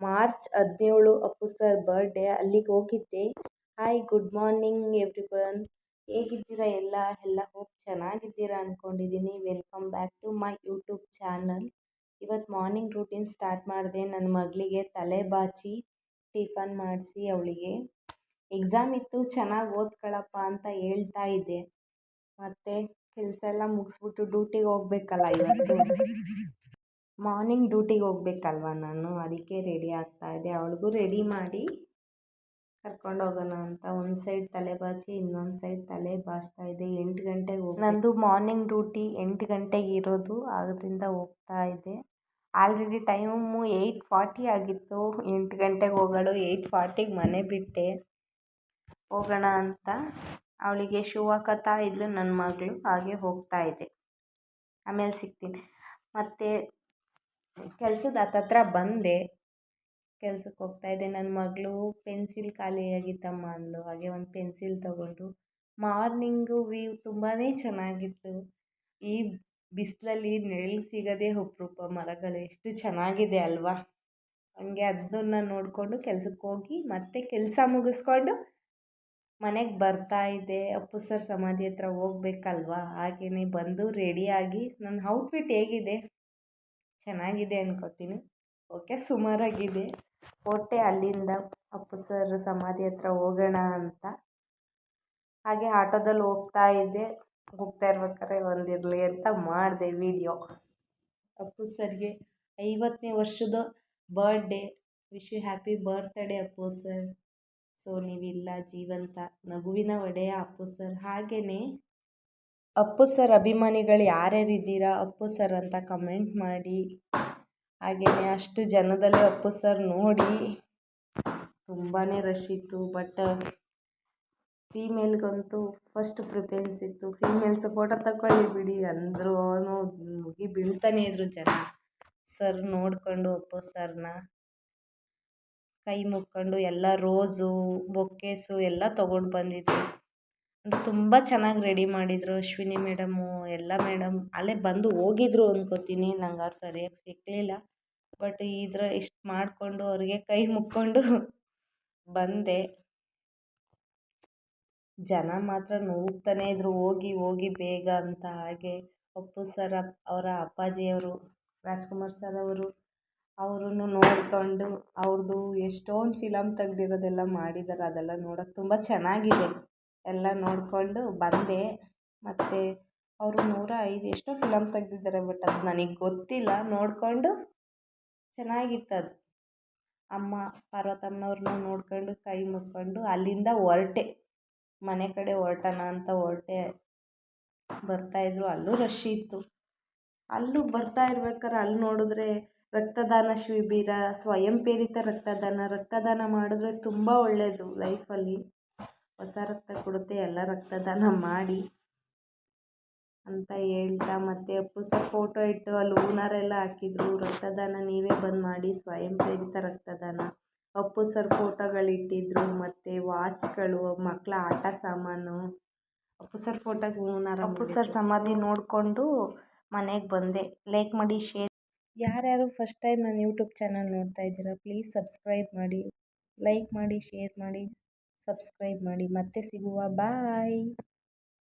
March ಹದಿನೇಳು, Appu sir birthday ಅಲ್ಲಿಗೆ ಹೋಗಿದ್ದೆ. ಹಾಯ್ ಗುಡ್ ಮಾರ್ನಿಂಗ್ ಎವ್ರಿವನ್ ಹೇಗಿದ್ದೀರಾ ಎಲ್ಲ? ಎಲ್ಲ ಹೋಪ್ ಚೆನ್ನಾಗಿದ್ದೀರಾ ಅಂದ್ಕೊಂಡಿದ್ದೀನಿ welcome back to my YouTube channel ಇವತ್ತು ಮಾರ್ನಿಂಗ್ ರೂಟೀನ್ ಸ್ಟಾರ್ಟ್ ಮಾಡಿದೆ. ನನ್ನ ಮಗಳಿಗೆ ತಲೆ ಬಾಚಿ ಟಿಫನ್ ಮಾಡಿಸಿ ಅವಳಿಗೆ. ಎಕ್ಸಾಮ್ ಇತ್ತು, ಚೆನ್ನಾಗಿ ಓದ್ಕೊಳಪ್ಪ ಅಂತ ಹೇಳ್ತಾ ಇದ್ದೆ. ಮತ್ತು ಕೆಲಸ ಎಲ್ಲ ಮುಗಿಸ್ಬಿಟ್ಟು ಡ್ಯೂಟಿಗೆ ಹೋಗ್ಬೇಕಲ್ಲ ಇವತ್ತು? ಮಾರ್ನಿಂಗ್ ಡ್ಯೂಟಿಗೆ ಹೋಗ್ಬೇಕಲ್ವ ನಾನು, ಅದಕ್ಕೆ ರೆಡಿ ಆಗ್ತಾಯಿದ್ದೆ ಅವಳಿಗೂ ರೆಡಿ ಮಾಡಿ ಕರ್ಕೊಂಡು ಹೋಗೋಣ ಅಂತ. ಒಂದು ಸೈಡ್ ತಲೆ ಬಾಚಿ, ಇನ್ನೊಂದು ಸೈಡ್ ತಲೆ ಬಾಚ್ತಾ ಇದೆ ಎಂಟು ಗಂಟೆಗೆ ಹೋಗಿ ನಂದು ಮಾರ್ನಿಂಗ್ ಡ್ಯೂಟಿ ಎಂಟು ಗಂಟೆಗೆ ಇರೋದು ಆದ್ದರಿಂದ ಹೋಗ್ತಾ ಇದ್ದೆ. ಆಲ್ರೆಡಿ ಟೈಮು ಏಯ್ಟ್ ಫಾರ್ಟಿ ಆಗಿತ್ತು. ಎಂಟು ಗಂಟೆಗೆ ಹೋಗೋಳು ಏಯ್ಟ್ ಫಾರ್ಟಿಗೆ ಮನೆ ಬಿಟ್ಟೆ. ಹೋಗೋಣ ಅಂತ. ಅವಳಿಗೆ ಶೂ ಹಾಕತ್ತಾ ಇದ್ಲು ನನ್ನ ಮಗಳು. ಹಾಗೆ ಹೋಗ್ತಾ ಇದ್ದೆ. ಆಮೇಲೆ ಸಿಗ್ತೀನಿ. ಮತ್ತು ಕೆಲ್ಸದ ಹತ್ತತ್ರ ಬಂದೆ. ಕೆಲ್ಸಕ್ಕೆ ಹೋಗ್ತಾಯಿದ್ದೆ ನನ್ನ ಮಗಳು ಪೆನ್ಸಿಲ್ ಖಾಲಿಯಾಗಿತ್ತಮ್ಮ ಅಂದಳು ಹಾಗೆ ಒಂದು ಪೆನ್ಸಿಲ್ ತಗೊಂಡು ಮಾರ್ನಿಂಗು ವ್ಯೂ ತುಂಬಾ ಚೆನ್ನಾಗಿತ್ತು. ಈ ಬಿಸಿಲಲ್ಲಿ ನೆರಳು ಸಿಗೋದೇ ಅಪ್ರೂಪ ಮರಗಳು ಎಷ್ಟು ಚೆನ್ನಾಗಿದೆ ಅಲ್ವಾ? ಹಂಗೆ ಅದನ್ನು ನೋಡಿಕೊಂಡು ಕೆಲ್ಸಕ್ಕೆ ಹೋಗಿ ಮತ್ತೆ ಕೆಲಸ ಮುಗಿಸ್ಕೊಂಡು ಮನೆಗೆ ಬರ್ತಾ ಇದ್ದೆ. ಅಪ್ಪು ಸರ್ ಸಮಾಧಿ ಹತ್ರ ಹೋಗ್ಬೇಕಲ್ವಾ? ಹಾಗೆಯೇ ಬಂದು ರೆಡಿಯಾಗಿ ನನ್ನ ಔಟ್ಫಿಟ್ ಹೇಗಿದೆ. ಚೆನ್ನಾಗಿದೆ ಅನ್ಕೋತೀನಿ. ಓಕೆ, ಸುಮಾರಾಗಿದೆ. ಕೋಟೆ ಅಲ್ಲಿಂದ ಅಪ್ಪು ಸರ್ ಸಮಾಧಿ ಹತ್ರ ಹೋಗೋಣ ಅಂತ. ಹಾಗೆ ಆಟೋದಲ್ಲಿ ಹೋಗ್ತಾ ಇದ್ದೆ ಹೋಗ್ತಾ ಇರ್ಬೇಕಾದ್ರೆ ಒಂದಿರಲಿ ಅಂತ ಮಾಡಿದೆ ವೀಡಿಯೋ. ಅಪ್ಪು ಸರ್ಗೆ ಐವತ್ತನೇ ವರ್ಷದ birthday. Wish you happy birthday Appu sir. So, ನೀವಿಲ್ಲ ಜೀವಂತ, ನಗುವಿನ ಒಡೆಯ ಅಪ್ಪು ಸರ್. ಹಾಗೆಯೇ ಅಪ್ಪು ಸರ್ ಅಭಿಮಾನಿಗಳು ಯಾರ್ಯಾರು ಇದ್ದೀರಾ? ಅಪ್ಪು ಸರ್ ಅಂತ ಕಮೆಂಟ್ ಮಾಡಿ. ಹಾಗೆಯೇ ಅಷ್ಟು ಜನದಲ್ಲಿ ಅಪ್ಪು ಸರ್ ನೋಡಿ ತುಂಬಾ ರಶ್ ಇತ್ತು. ಬಟ್ ಫೀಮೇಲ್ಗಂತೂ ಫಸ್ಟ್ ಪ್ರಿಫರೆನ್ಸ್ ಇತ್ತು. ಫೀಮೇಲ್ಸ್ ಫೋಟೋ ತಗೊಳ್ಳಿ ಬಿಡಿ ಅಂದರು ಅವನು ಮುಗಿ ಬೀಳ್ತಾನೆ ಇದ್ದರು ಜನ. ಸರ್ ನೋಡಿಕೊಂಡು ಅಪ್ಪು ಸರ್ನ. ಕೈ ಮುಕ್ಕೊಂಡು ಎಲ್ಲ ರೋಸು ಬೊಕ್ಕೇಸು ಎಲ್ಲ ತೊಗೊಂಡು ಬಂದಿದ್ದರು ತುಂಬ ಚೆನ್ನಾಗಿ ರೆಡಿ ಮಾಡಿದರು. ಅಶ್ವಿನಿ ಮೇಡಮ್ಮು ಎಲ್ಲ ಮೇಡಮ್ ಅಲ್ಲೇ ಬಂದು ಹೋಗಿದ್ರು ಅಂದ್ಕೋತೀನಿ ನಂಗೆ ಅವ್ರು ಸರಿಯಾಗಿ ಸಿಕ್ಕಲಿಲ್ಲ ಬಟ್ ಇದ್ರ ಇಷ್ಟು ಮಾಡಿಕೊಂಡು ಅವ್ರಿಗೆ ಕೈ ಮುಕ್ಕೊಂಡು ಬಂದೆ. ಜನ ಮಾತ್ರ ನೂಗ್ತಾನೆ ಇದ್ದರು ಹೋಗಿ ಹೋಗಿ ಬೇಗ ಅಂತ ಹಾಗೆ ಅಪ್ಪು ಸರ್ ಅವರ ಅಪ್ಪಾಜಿಯವರು, ರಾಜ್ಕುಮಾರ್ ಸರ್ ಅವರು ಅವರನ್ನು ನೋಡಿಕೊಂಡು ಅವ್ರದ್ದು ಎಷ್ಟೊಂದು ಫಿಲಮ್ ತೆಗ್ದಿರೋದೆಲ್ಲ ಮಾಡಿದ್ದಾರೆ ಅದೆಲ್ಲ ನೋಡೋಕೆ ತುಂಬ ಚೆನ್ನಾಗಿದೆ. ಎಲ್ಲ ನೋಡಿಕೊಂಡು ಬಂದೆ. ಮತ್ತು ಅವರು ನೂರ ಐದು ಎಷ್ಟೋ ಫಿಲಮ್ ತೆಗ್ದಿದ್ದಾರೆ ಬಟ್ ಅದು ನನಗೆ ಗೊತ್ತಿಲ್ಲ. ನೋಡಿಕೊಂಡು ಚೆನ್ನಾಗಿತ್ತು ಅದು. ಅಮ್ಮ ಪಾರ್ವತಮ್ಮನವ್ರನ್ನ ನೋಡ್ಕೊಂಡು ಕೈ ಮುಕ್ಕೊಂಡು ಅಲ್ಲಿಂದ ಹೊರಟೆ. ಮನೆ ಕಡೆ ಹೊರಟಣ ಅಂತ ಹೊರಟೆ. ಬರ್ತಾಯಿದ್ರು ಅಲ್ಲೂ ರಶ್ ಇತ್ತು. ಅಲ್ಲೂ ಬರ್ತಾ ಇರ್ಬೇಕಾದ್ರೆ ಅಲ್ಲಿ ನೋಡಿದ್ರೆ ರಕ್ತದಾನ ಶಿಬಿರ ಸ್ವಯಂ ಪ್ರೇರಿತ ರಕ್ತದಾನ. ರಕ್ತದಾನ ಮಾಡಿದ್ರೆ ತುಂಬ ಒಳ್ಳೆಯದು ಲೈಫಲ್ಲಿ ಹೊಸ ರಕ್ತ ಕೊಡುತ್ತೆ ಎಲ್ಲ ರಕ್ತದಾನ ಮಾಡಿ ಅಂತ ಹೇಳ್ತಾ ಮತ್ತು ಅಪ್ಪು ಸರ್ ಫೋಟೋ ಇಟ್ಟು ಅಲ್ಲಿ ಹೂನಾರೆಲ್ಲ ಹಾಕಿದ್ರು. ರಕ್ತದಾನ ನೀವೇ ಬಂದು ಮಾಡಿ ಸ್ವಯಂ ಪ್ರೇರಿತ ರಕ್ತದಾನ. ಅಪ್ಪು ಸರ್ ಫೋಟೋಗಳಿಟ್ಟಿದ್ರು ಮತ್ತು ವಾಚ್ಗಳು ಮಕ್ಕಳ ಆಟ ಸಾಮಾನು. ಅಪ್ಪು ಸರ್ ಫೋಟೋಗೆ ಹೂನಾರ ಅಪ್ಪು ಸರ್ ಸಮಾಧಿ ನೋಡಿಕೊಂಡು ಮನೆಗೆ ಬಂದೆ. ಲೈಕ್ ಮಾಡಿ ಶೇರ್ ಯಾರ್ಯಾರು ಫಸ್ಟ್ ಟೈಮ್ ನನ್ನ ಯೂಟ್ಯೂಬ್ ಚಾನಲ್ ನೋಡ್ತಾ ಇದ್ದೀರಾ ಪ್ಲೀಸ್ ಸಬ್ಸ್ಕ್ರೈಬ್ ಮಾಡಿ. ಲೈಕ್ ಮಾಡಿ ಶೇರ್ ಮಾಡಿ. ಸಬ್ಸ್ಕ್ರೈಬ್ ಮಾಡಿ ಮತ್ತೆ ಸಿಗುವ. ಬಾಯ್